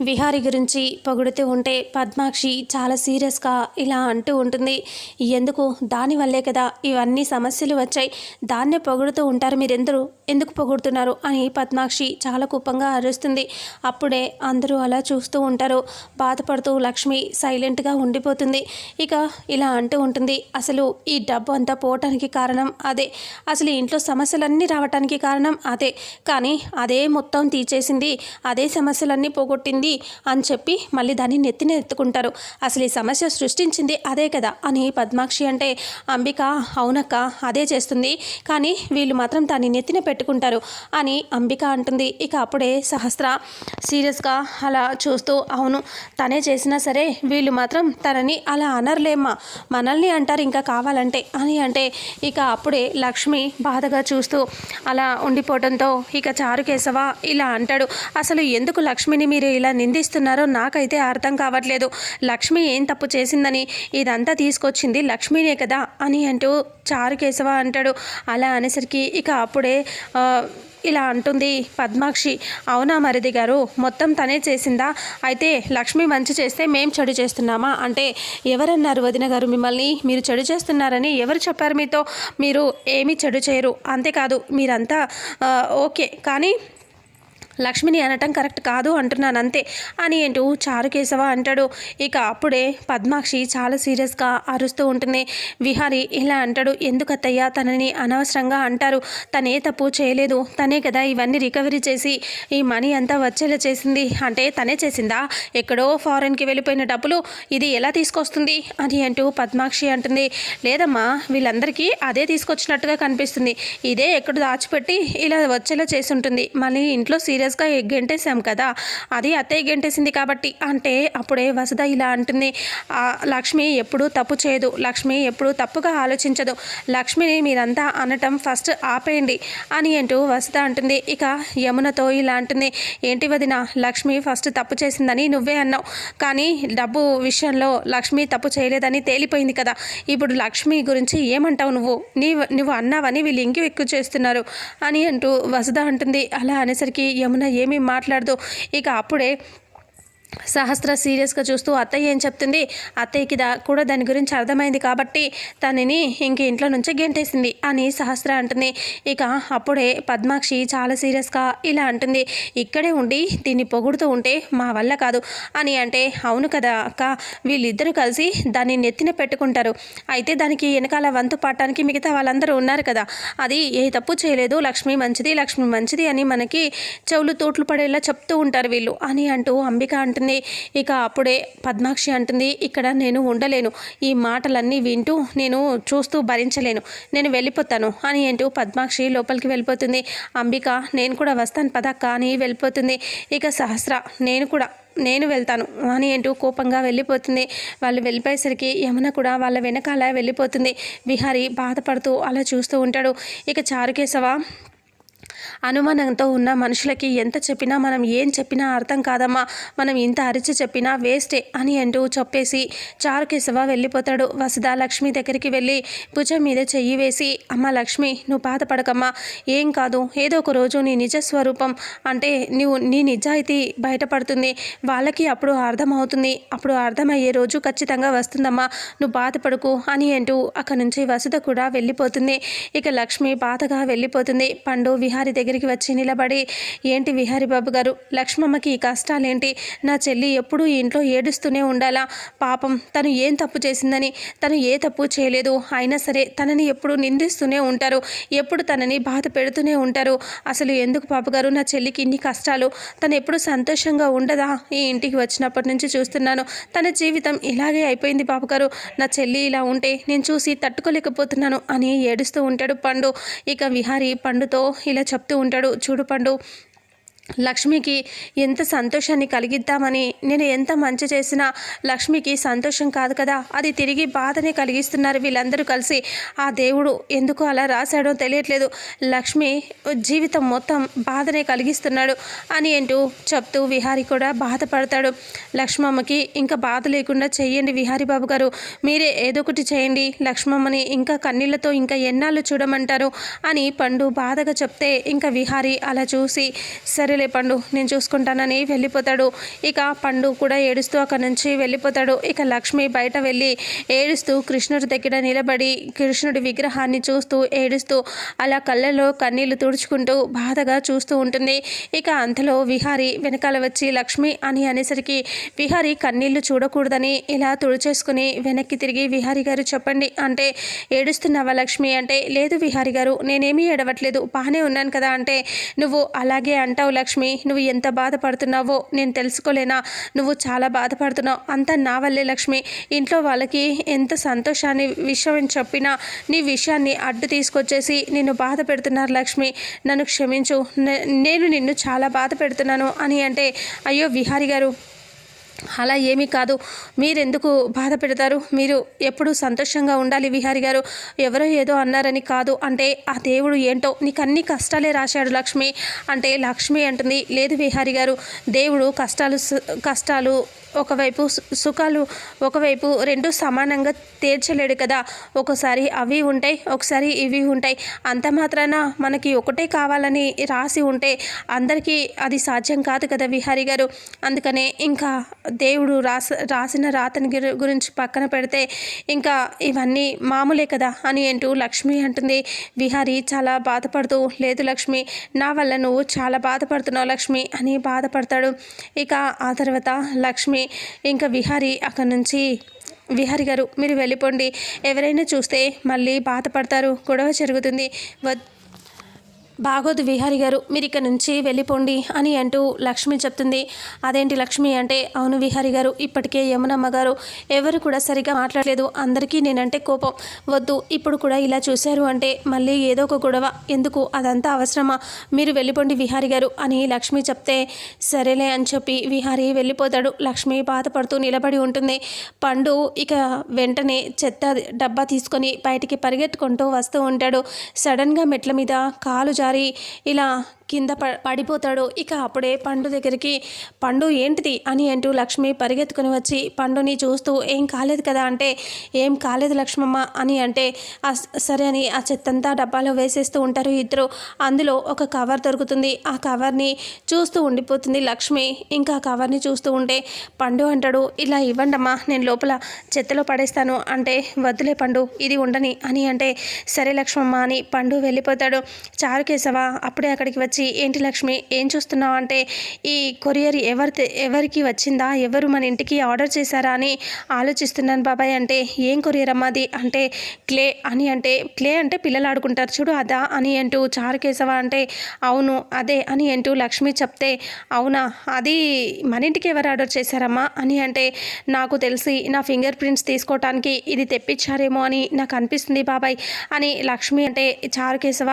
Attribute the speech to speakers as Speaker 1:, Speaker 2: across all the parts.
Speaker 1: విహారి గురించి పొగుడుతూ ఉంటే పద్మాక్షి చాలా సీరియస్గా ఇలా అంటూ ఉంటుంది. ఎందుకు? దానివల్లే కదా ఇవన్నీ సమస్యలు వచ్చాయి. దాన్నే పొగుడుతూ ఉంటారు మీరెందరూ? ఎందుకు పొగుడుతున్నారు? అని పద్మాక్షి చాలా కుప్పంగా అరుస్తుంది. అప్పుడే అందరూ అలా చూస్తూ ఉంటారు. బాధపడుతూ లక్ష్మి సైలెంట్గా ఉండిపోతుంది. ఇక ఇలా అంటూ ఉంటుంది. అసలు ఈ డబ్బు అంతా పోవటానికి కారణం అదే. అసలు ఇంట్లో సమస్యలన్నీ రావటానికి కారణం అదే. కానీ అదే మొత్తం తీసేసింది అదే సమస్యలన్నీ పోగొట్టింది అని చెప్పి మళ్ళీ దాన్ని నెత్తిన ఎత్తుకుంటారు. అసలు ఈ సమస్య సృష్టించింది అదే కదా అని పద్మాక్షి అంటే అంబిక అవునక్క అదే చేస్తుంది. కానీ వీళ్ళు మాత్రం దాన్ని నెత్తిన పెట్టుకుంటారు అని అంబిక అంటుంది. ఇక అప్పుడే సహస్ర సీరియస్గా అలా చూస్తూ అవును తనే చేసినా సరే వీళ్ళు మాత్రం తనని అలా అనర్లేమ్మా. మనల్ని అంటారు ఇంకా కావాలంటే అని అంటే ఇక అప్పుడే లక్ష్మి బాధగా చూస్తూ అలా ఉండిపోవడంతో ఇక చారుకేశవ ఇలా అంటాడు. అసలు ఎందుకు లక్ష్మిని మీరు ఇలా నిందిస్తున్నారో నాకైతే అర్థం కావట్లేదు. లక్ష్మి ఏం తప్పు చేసిందని ఇదంతా తీసుకొచ్చింది లక్ష్మినే కదా అని అంటూ చారుకేశవ అంటాడు. అలా అనేసరికి ఇక అప్పుడే ఇలా అంటుంది పద్మాక్షి. అవునా మరిది గారు మొత్తం తనే చేసిందా? అయితే లక్ష్మి మంచి చేస్తే మేం చెడు చేస్తున్నామా? అంటే ఎవరన్నారు వదిన గారు మిమ్మల్ని? మీరు చెడు చేస్తున్నారని ఎవరు చెప్పారు మీతో? మీరు ఏమీ చెడు చేయరు. అంతేకాదు మీరంతా ఓకే. కానీ లక్ష్మిని అనటం కరెక్ట్ కాదు అంటున్నాను అంతే. అని ఏంటూ చారుకేశవ అంటాడు. ఇక అప్పుడే పద్మాక్షి చాలా సీరియస్గా అరుస్తూ ఉంటుంది. విహారి ఇలా అంటాడు ఎందుకు తనని అనవసరంగా అంటారు. తనే తప్పు చేయలేదు. తనే కదా ఇవన్నీ రికవరీ చేసి ఈ మనీ అంతా వచ్చేలా చేసింది. అంటే తనే చేసిందా? ఎక్కడో ఫారెన్కి వెళ్ళిపోయిన డబ్బులు ఇది ఎలా తీసుకొస్తుంది? అని అంటూ పద్మాక్షి అంటుంది. లేదమ్మా వీళ్ళందరికీ అదే తీసుకొచ్చినట్టుగా కనిపిస్తుంది. ఇదే ఎక్కడ దాచిపెట్టి ఇలా వచ్చేలా చేసి ఉంటుంది. మళ్ళీ ఇంట్లో సీరియస్ సీరియస్గా గెంటేసాం కదా. అది అత్తయ్య గెంటేసింది కాబట్టి. అంటే అప్పుడే వసుధ ఇలా అంటుంది. లక్ష్మి ఎప్పుడూ తప్పు చేయదు. లక్ష్మి ఎప్పుడూ తప్పుగా ఆలోచించదు. లక్ష్మిని మీరంతా అనటం ఫస్ట్ ఆపేయండి అని అంటూ వసుధ అంటుంది. ఇక యమునతో ఇలా అంటుంది. ఏంటి వదిన లక్ష్మి ఫస్ట్ తప్పు చేసిందని నువ్వే అన్నావు. కానీ డబ్బు విషయంలో లక్ష్మి తప్పు చేయలేదని తేలిపోయింది కదా. ఇప్పుడు లక్ష్మి గురించి ఏమంటావు నువ్వు? నీ నువ్వు అన్నావని వీళ్ళు ఇంకి ఎక్కువ చేస్తున్నారు అని అంటూ వసుధ అంటుంది. అలా అనేసరికి యమున ఏమీ మాట్లాడదు. ఇక అప్పుడే సహస్ర సీరియస్గా చూస్తూ అత్తయ్య ఏం చెప్తుంది? అత్తయ్యకి దా కూడా దాని గురించి అర్థమైంది కాబట్టి తనని ఇంక ఇంట్లో నుంచి గెంటేసింది. అని సహస్ర అంటుంది. ఇక అప్పుడే పద్మాక్షి చాలా సీరియస్గా ఇలా అంటుంది. ఇక్కడే ఉండి దీన్ని పొగుడుతూ ఉంటే మా వల్ల కాదు. అని అంటే అవును కదా అక్క వీళ్ళిద్దరూ కలిసి దాన్ని నెత్తిన పెట్టుకుంటారు. అయితే దానికి వెనకాల వంతు పాడటానికి మిగతా వాళ్ళందరూ ఉన్నారు కదా. అది ఏ తప్పు చేయలేదు. లక్ష్మి మంచిది లక్ష్మి మంచిది అని మనకి చెవులు తోట్లు పడేలా చెప్తూ ఉంటారు వీళ్ళు. అని అంటూ అంబిక అంటుంది. ఇక అప్పుడే పద్మాక్షి అంటుంది ఇక్కడ నేను ఉండలేను. ఈ మాటలన్నీ వింటూ నేను చూస్తూ భరించలేను. నేను వెళ్ళిపోతాను అని అంటూ పద్మాక్షి లోపలికి వెళ్ళిపోతుంది. అంబిక నేను కూడా వస్తాను పదక్క అని వెళ్ళిపోతుంది. ఇక సహస్ర నేను కూడా నేను వెళ్తాను అని అంటూ కోపంగా వెళ్ళిపోతుంది. వాళ్ళు వెళ్ళిపోయేసరికి యమున కూడా వాళ్ళ వెనకాల వెళ్ళిపోతుంది. విహారి బాధపడుతూ అలా చూస్తూ ఉంటాడు. ఇక చారుకేశవ అనుమానంతో ఉన్న మనుషులకి ఎంత చెప్పినా మనం ఏం చెప్పినా అర్థం కాదమ్మా. మనం ఇంత అరిచి చెప్పినా వేస్టే అని అంటూ చెప్పేసి చారుకేశవ వెళ్ళిపోతాడు. వసుధ లక్ష్మి దగ్గరికి వెళ్ళి భుజం మీద చెయ్యి వేసి అమ్మ లక్ష్మి నువ్వు బాధపడకమ్మా. ఏం కాదు ఏదో ఒక రోజు నీ నిజ స్వరూపం అంటే నువ్వు నీ నిజాయితీ బయటపడుతుంది. వాళ్ళకి అప్పుడు అర్థమవుతుంది. అప్పుడు అర్థమయ్యే రోజు ఖచ్చితంగా వస్తుందమ్మా. నువ్వు బాధపడకు అని అంటూ అక్కడి నుంచి వసుధ కూడా వెళ్ళిపోతుంది. ఇక లక్ష్మి బాధగా వెళ్ళిపోతుంది. పండు విహారి దగ్గరికి వచ్చి నిలబడి ఏంటి విహారి బాబు గారు లక్ష్మమ్మకి ఈ కష్టాలేంటి? నా చెల్లి ఎప్పుడూ ఇంట్లో ఏడుస్తూనే ఉండాలా? పాపం తను ఏం తప్పు చేసిందని తను ఏ తప్పు చేయలేదు. అయినా సరే తనని ఎప్పుడు నిందిస్తూనే ఉంటారు. ఎప్పుడు తనని బాధ పెడుతూనే ఉంటారు. అసలు ఎందుకు పాప గారు నా చెల్లికి ఇన్ని కష్టాలు? తను ఎప్పుడు సంతోషంగా ఉండదా? ఈ ఇంటికి వచ్చినప్పటి నుంచి చూస్తున్నాను. తన జీవితం ఇలాగే అయిపోయింది పాప గారు. నా చెల్లి ఇలా ఉంటే నేను చూసి తట్టుకోలేకపోతున్నాను అని ఏడుస్తూ ఉంటాడు పండు. ఇక విహారి పండుతో ఇలా చెప్తూ ఉంటాడు. చూడు పండు లక్ష్మికి ఎంత సంతోషాన్ని కలిగిద్దామని నేను ఎంత మంచి చేసినా లక్ష్మికి సంతోషం కాదు కదా? అది తిరిగి బాధనే కలిగిస్తున్నారు వీళ్ళందరూ కలిసి. ఆ దేవుడు ఎందుకు అలా రాశాడో తెలియట్లేదు. లక్ష్మి జీవితం మొత్తం బాధనే కలిగిస్తున్నాడు అని అంటూ చెప్తూ విహారి కూడా బాధపడతాడు. లక్ష్మమ్మకి ఇంకా బాధ లేకుండా చేయండి విహారీ బాబు గారు. మీరే ఏదో ఒకటి చేయండి. లక్ష్మమ్మని ఇంకా కన్నీళ్ళతో ఇంకా ఎన్నాళ్ళు చూడమంటారు అని పండు బాధగా చెప్తే ఇంకా విహారి అలా చూసి సరే లే పండు నేను చూసుకుంటానని వెళ్ళిపోతాడు. ఇక పండు కూడా ఏడుస్తూ అక్కడి నుంచి వెళ్ళిపోతాడు. ఇక లక్ష్మి బయట వెళ్ళి ఏడుస్తూ కృష్ణుడి దగ్గర నిలబడి కృష్ణుడి విగ్రహాన్ని చూస్తూ ఏడుస్తూ అలా కళ్ళలో కన్నీళ్ళు తుడుచుకుంటూ బాధగా చూస్తూ ఉంటుంది. ఇక అంతలో విహారి వెనకాల వచ్చి లక్ష్మి అని అనేసరికి విహారి కన్నీళ్ళు చూడకూడదని ఇలా తుడిచేసుకుని వెనక్కి తిరిగి విహారి గారు చెప్పండి. అంటే ఏడుస్తున్నావా లక్ష్మి? అంటే లేదు విహారి గారు నేనేమీ ఏడవట్లేదు బాగానే ఉన్నాను కదా అంటే నువ్వు అలాగే అంటావు లక్ష్మి. లక్ష్మి నువ్వు ఎంత బాధపడుతున్నావో నేను తెలుసుకోలేనా? నువ్వు చాలా బాధపడుతున్నావు. అంతా నా వల్లే లక్ష్మి. ఇంట్లో వాళ్ళకి ఎంత సంతోషాన్ని విషయం చెప్పినా నీ విషయాన్ని అడ్డు తీసుకొచ్చేసి నిన్ను బాధ పెడుతున్నారు లక్ష్మి. నన్ను క్షమించు. నేను నిన్ను చాలా బాధ పెడుతున్నాను అని అంటే అయ్యో విహారి గారు అలా ఏమీ కాదు. మీరెందుకు బాధ పెడతారు? మీరు ఎప్పుడు సంతోషంగా ఉండాలి విహారి గారు. ఎవరో ఏదో అన్నారని కాదు. అంటే ఆ దేవుడు ఏంటో నీకు అన్ని కష్టాలే రాశాడు లక్ష్మి. అంటే లక్ష్మి అంటుంది లేదు విహారి గారు దేవుడు కష్టాలు కష్టాలు ఒకవైపు సు- సుఖాలు ఒకవైపు రెండు సమానంగా తీర్చలేడు కదా. ఒకసారి అవి ఉంటాయి ఒకసారి ఇవి ఉంటాయి. అంత మాత్రాన మనకి ఒకటే కావాలని రాసి ఉంటే అందరికీ అది సాధ్యం కాదు కదా విహారి గారు. అందుకనే ఇంకా దేవుడు రాస రాసిన రాతని గురించి పక్కన పెడితే ఇంకా ఇవన్నీ మామూలే కదా అని అంటూ లక్ష్మి అంటుంది. విహారి చాలా బాధపడుతూ లేదు లక్ష్మి నా వల్ల నువ్వు చాలా బాధపడుతున్నావు లక్ష్మి అని బాధపడతాడు. ఇక ఆ తర్వాత లక్ష్మి ఇంకా విహారి అక్కడి నుంచి విహారి గారు మీరు వెళ్ళిపోండి. ఎవరైనా చూస్తే మళ్ళీ బాధపడతారు. గొడవ జరుగుతుంది. వద్ బాగోదు విహారి గారు మీరు ఇక్కడ నుంచి వెళ్ళిపోండి అని అంటూ లక్ష్మి చెప్తుంది. అదేంటి లక్ష్మి అంటే అవును విహారి గారు ఇప్పటికే యమునమ్మ గారు ఎవరు కూడా సరిగా మాట్లాడలేదు. అందరికీ నేనంటే కోపం. వద్దు ఇప్పుడు కూడా ఇలా చూశారు అంటే మళ్ళీ ఏదో ఒక గొడవ. ఎందుకు? అదంతా అవసరమా? మీరు వెళ్ళిపోండి విహారి గారు అని లక్ష్మి చెప్తే సరేలే అని చెప్పి విహారి వెళ్ళిపోతాడు. లక్ష్మి బాధపడుతూ నిలబడి ఉంటుంది. పండు ఇక వెంటనే చెత్త డబ్బా తీసుకొని బయటికి పరిగెత్తుకుంటూ వస్తూ ఉంటాడు. సడన్గా మెట్ల మీద కాలు ఒకసారి ఇలా కింద ప పడిపోతాడు ఇక అప్పుడే పండు దగ్గరికి పండు ఏంటిది? అని అంటూ లక్ష్మి పరిగెత్తుకుని వచ్చి పండుని చూస్తూ ఏం కాలేదు కదా అంటే ఏం కాలేదు లక్ష్మమ్మ అని అంటే "ఆ, స- సరే అని ఆ చెత్తంతా డబ్బాలో వేసేస్తూ ఉంటారు ఇద్దరు. అందులో ఒక కవర్ దొరుకుతుంది. ఆ కవర్ని చూస్తూ ఉండిపోతుంది లక్ష్మి. ఇంకా ఆ కవర్ని చూస్తూ ఉంటే పండు అంటాడు ఇలా ఇవ్వండమ్మా నేను లోపల చెత్తలో పడేస్తాను. అంటే వద్దులే పండు ఇది ఉండని అని అంటే సరే లక్ష్మమ్మ అని పండు వెళ్ళిపోతాడు. చారు కేశవ అప్పుడే అక్కడికి వచ్చి ఏంటి లక్ష్మి ఏం చూస్తున్నావు? అంటే ఈ కొరియర్ ఎవరి ఎవరికి వచ్చిందా? ఎవరు మన ఇంటికి ఆర్డర్ చేశారా? అని ఆలోచిస్తున్నాను బాబాయ్. అంటే ఏం కొరియర్ అమ్మాది అంటే క్లే అని అంటే క్లే అంటే పిల్లలు ఆడుకుంటారు చూడు అదా అని అంటూ చారు కేశవ అంటే అవును అదే అని అంటూ లక్ష్మి చెప్తే అవునా అది మన ఇంటికి ఎవరు ఆర్డర్ చేశారమ్మా? అని అంటే నాకు తెలిసి నా ఫింగర్ ప్రింట్స్ తీసుకోవటానికి ఇది తెప్పించారేమో అని నాకు అనిపిస్తుంది బాబాయ్ అని లక్ష్మి అంటే చారు కేశవ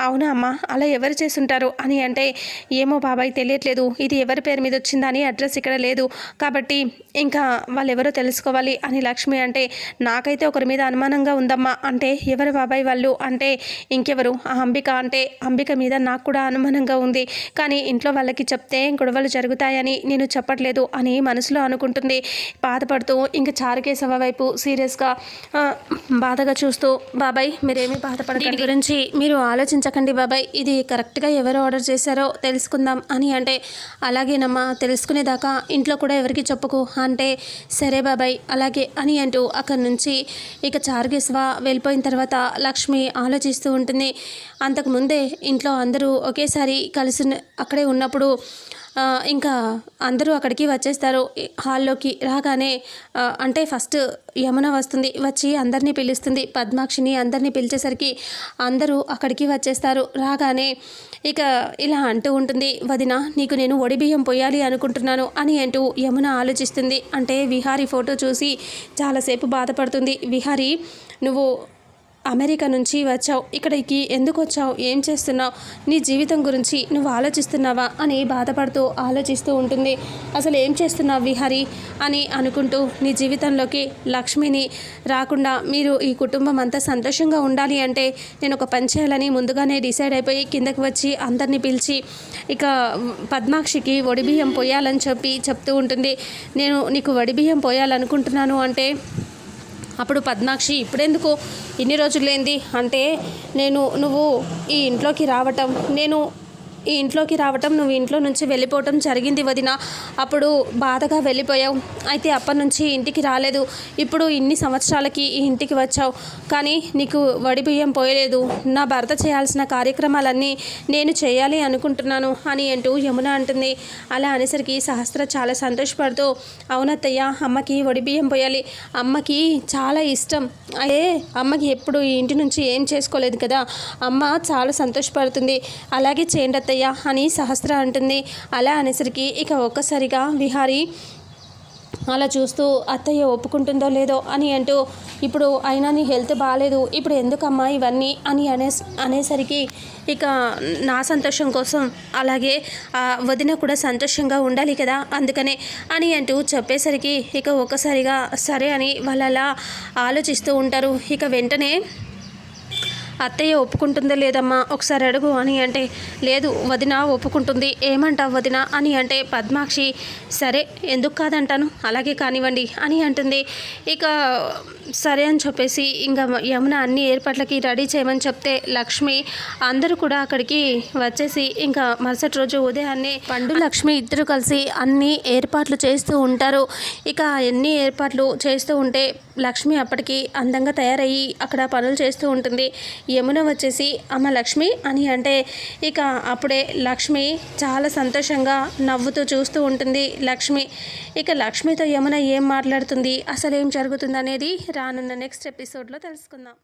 Speaker 1: అవునా అమ్మా అలా ఎవరు చేసుంటారు అని అంటే ఏమో బాబాయ్ తెలియట్లేదు. ఇది ఎవరి పేరు మీద వచ్చిందా అని అడ్రస్ ఇక్కడ లేదు. కాబట్టి ఇంకా వాళ్ళెవరో తెలుసుకోవాలి అని లక్ష్మి అంటే నాకైతే ఒకరి మీద అనుమానంగా ఉందమ్మా. అంటే ఎవరు బాబాయ్ వాళ్ళు? అంటే ఇంకెవరు? ఆ అంబిక అంటే అంబిక మీద నాకు కూడా అనుమానంగా ఉంది. కానీ ఇంట్లో వాళ్ళకి చెప్తే గొడవలు జరుగుతాయని నేను చెప్పట్లేదు అని మనసులో అనుకుంటుంది. బాధపడుతూ ఇంకా చారుకేశవ వైపు సీరియస్గా బాధగా చూస్తూ బాబాయ్ మీరేమీ బాధపడకండి. గురించి మీరు ఆలోచించకండి బాబాయ్. ఇది కరెక్ట్గా ఎవరు ఆర్డర్ చేశారో తెలుసుకుందాం అని అంటే అలాగేనమ్మా తెలుసుకునేదాకా ఇంట్లో కూడా ఎవరికి చెప్పుకు అంటే సరే బాబాయ్ అలాగే అని అంటూ అక్కడి నుంచి ఇక చారుకేశవ వెళ్ళిపోయిన తర్వాత లక్ష్మి ఆలోచిస్తూ ఉంటుంది. అంతకుముందే ఇంట్లో అందరూ ఒకేసారి కలిసి అక్కడే ఉన్నప్పుడు ఇంకా అందరూ అక్కడికి వచ్చేస్తారు. హాల్లోకి రాగానే అంటే ఫస్ట్ యమున వస్తుంది వచ్చి అందరినీ పిలుస్తుంది. పద్మాక్షిని అందరినీ పిలిచేసరికి అందరూ అక్కడికి వచ్చేస్తారు. రాగానే ఇక ఇలా అంటూ ఉంటుంది వదిన నీకు నేను ఒడిబియ్యం బియ్యం అనుకుంటున్నాను అని అంటూ యమున ఆలోచిస్తుంది. అంటే విహారీ ఫోటో చూసి చాలాసేపు బాధపడుతుంది. విహారీ నువ్వు అమెరికా నుంచి వచ్చావు. ఇక్కడికి ఎందుకు వచ్చావు? ఏం చేస్తున్నావు? నీ జీవితం గురించి నువ్వు ఆలోచిస్తున్నావా? అని బాధపడుతూ ఆలోచిస్తూ ఉంటుంది. అసలు ఏం చేస్తున్నావు విహారీ? అని అనుకుంటూ నీ జీవితంలోకి లక్ష్మిని రాకుండా మీరు ఈ కుటుంబం అంతా సంతోషంగా ఉండాలి అంటే నేను ఒక పని చేయాలని ముందుగానే డిసైడ్ అయిపోయి కిందకి వచ్చి అందరినీ పిలిచి ఇక పద్మాక్షికి వడిబియ్యం పోయాలని చెప్పి చెప్తూ ఉంటుంది. నేను నీకు వడిబియ్యం పోయాలనుకుంటున్నాను అంటే అప్పుడు పద్మాక్షి ఇప్పుడెందుకు? ఇన్ని రోజులేంది. అంటే నేను నువ్వు ఈ ఇంట్లోకి రావటం నేను ఈ ఇంట్లోకి రావటం నువ్వు ఇంట్లో నుంచి వెళ్ళిపోవటం జరిగింది వదిన. అప్పుడు బాధగా వెళ్ళిపోయావు. అయితే అప్పటి నుంచి ఇంటికి రాలేదు. ఇప్పుడు ఇన్ని సంవత్సరాలకి ఈ ఇంటికి వచ్చావు. కానీ నీకు వడి బియ్యం పోయలేదు. నా భర్త చేయాల్సిన కార్యక్రమాలన్నీ నేను చేయాలి అనుకుంటున్నాను అని అంటూ యమున అంటుంది. అలా అనేసరికి సహస్ర చాలా సంతోషపడుతూ అవునత్తయ్య అమ్మకి వడి బియ్యం పోయాలి. అమ్మకి చాలా ఇష్టం. అదే అమ్మకి ఎప్పుడు ఈ ఇంటి నుంచి ఏం చేసుకోలేదు కదా? అమ్మ చాలా సంతోషపడుతుంది. అలాగే చేయండి అత్తయ్య అని సహస్ర అంటుంది. అలా అనేసరికి ఇక ఒక్కసారిగా విహారీ అలా చూస్తూ అత్తయ్య ఒప్పుకుంటుందో లేదో? అని అంటూ ఇప్పుడు అయినా నీ హెల్త్ బాగాలేదు ఇప్పుడు ఎందుకమ్మా ఇవన్నీ? అని అనే అనేసరికి ఇక నా సంతోషం కోసం అలాగే వదిన కూడా సంతోషంగా ఉండాలి కదా అందుకనే అని అంటూ చెప్పేసరికి ఇక ఒక్కసారిగా సరే అని వాళ్ళు అలా ఆలోచిస్తూ ఉంటారు. ఇక వెంటనే అత్తయ్య ఒప్పుకుంటుందో లేదమ్మా? ఒకసారి అడుగు అని అంటే లేదు వదిన ఒప్పుకుంటుంది. ఏమంటావు వదిన అని అంటే పద్మాక్షి సరే ఎందుకు కాదంటాను? అలాగే కానివ్వండి అని అంటుంది. ఇక సరే అని చెప్పేసి ఇంకా యమున అన్ని ఏర్పాట్లకి రెడీ చేయమని చెప్తే లక్ష్మి అందరూ కూడా అక్కడికి వచ్చేసి ఇంకా మరుసటి రోజు ఉదయాన్నే పండు లక్ష్మి ఇద్దరు కలిసి అన్ని ఏర్పాట్లు చేస్తూ ఉంటారు. ఇక ఎన్ని ఏర్పాట్లు చేస్తూ ఉంటే లక్ష్మి అప్పటికి అందంగా తయారయ్యి అక్కడ పనులు చేస్తూ ఉంటుంది. యమున వచ్చేసి అమ్మ లక్ష్మి అని అంటే ఇక అప్పుడే లక్ష్మి చాలా సంతోషంగా నవ్వుతూ చూస్తూ ఉంటుంది. లక్ష్మి ఇక లక్ష్మితో యమున ఏం మాట్లాడుతుంది అసలు ఏం జరుగుతుంది అనేది రానున్న నెక్స్ట్ ఎపిసోడ్లో తెలుసుకుందాం.